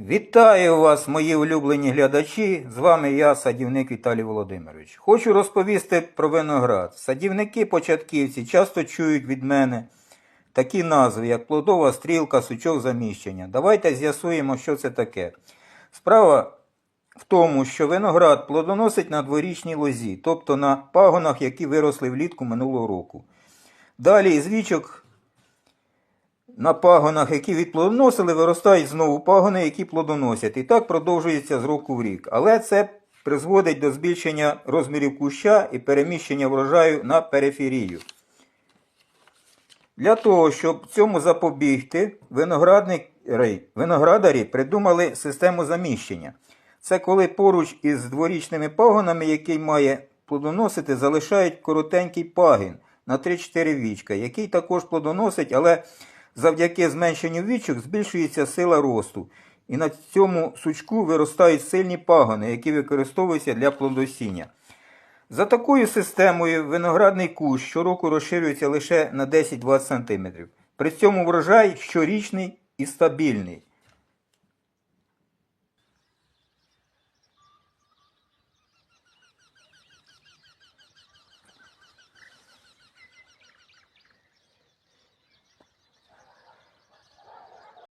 Вітаю вас, мої улюблені глядачі. З вами я, садівник Віталій Володимирович. Хочу розповісти про виноград. Садівники початківці часто чують від мене такі назви, як плодова стрілка, сучок заміщення. Давайте з'ясуємо, що це таке. Справа в тому, що виноград плодоносить на дворічній лозі, тобто на пагонах, які виросли влітку минулого року. Далі із вічок на пагонах, які відплодоносили, виростають знову пагони, які плодоносять. І так продовжується з року в рік. Але це призводить до збільшення розмірів куща і переміщення врожаю на периферію. Для того, щоб цьому запобігти, виноградарі придумали систему заміщення. Це коли поруч із дворічними пагонами, який має плодоносити, залишають коротенький пагін на 3-4 вічка, який також плодоносить, але завдяки зменшенню вічок збільшується сила росту. І на цьому сучку виростають сильні пагони, які використовуються для плодосіння. За такою системою виноградний кущ щороку розширюється лише на 10-20 см. При цьому врожай щорічний і стабільний.